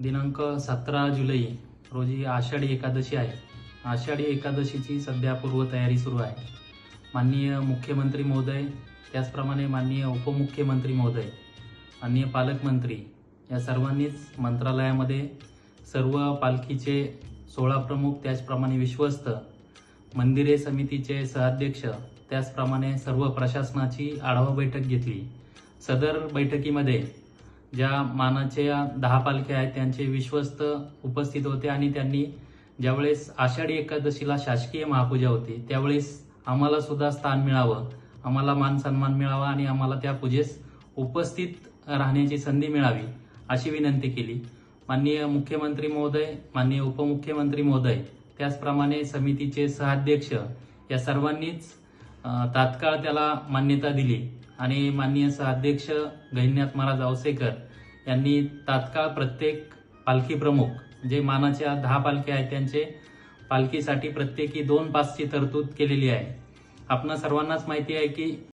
दिनांक सतरा जुलै रोजी आषाढी एकादशी आहे. आषाढी एकादशीची सध्या पूर्वतयारी सुरू आहे. माननीय मुख्यमंत्री महोदय त्याचप्रमाणे माननीय उपमुख्यमंत्री महोदय माननीय पालकमंत्री या सर्वांनीच मंत्रालयामध्ये सर्व पालखीचे सोळा प्रमुख त्याचप्रमाणे विश्वस्त मंदिरे समितीचे सहाध्यक्ष त्याचप्रमाणे सर्व प्रशासनाची आढावा बैठक घेतली. सदर बैठकीमध्ये ज्या मानाच्या दहा पालख्या आहेत त्यांचे विश्वस्त उपस्थित होते आणि त्यांनी ज्यावेळेस आषाढी एकादशीला शासकीय महापूजा होती त्यावेळेस आम्हाला सुद्धा स्थान मिळावं. आम्हाला मान सन्मान मिळावा आणि आम्हाला त्या पूजेस उपस्थित राहण्याची संधी मिळावी अशी विनंती केली. माननीय मुख्यमंत्री महोदय माननीय उपमुख्यमंत्री महोदय त्याचप्रमाणे समितीचे सहाध्यक्ष या सर्वांनीच तात्काळ त्याला मान्यता दिली. आणि माननीय सहाध्यक्ष गहिन्यात महाराज आवसेकर यांनी तात्काळ प्रत्येक पालखी प्रमुख जे मानाच्या दहा पालख्या आहेत त्यांचे पालखीसाठी प्रत्येकी दोन पासची तरतूद केलेली आहे. आपणा सर्वांनाच माहिती आहे की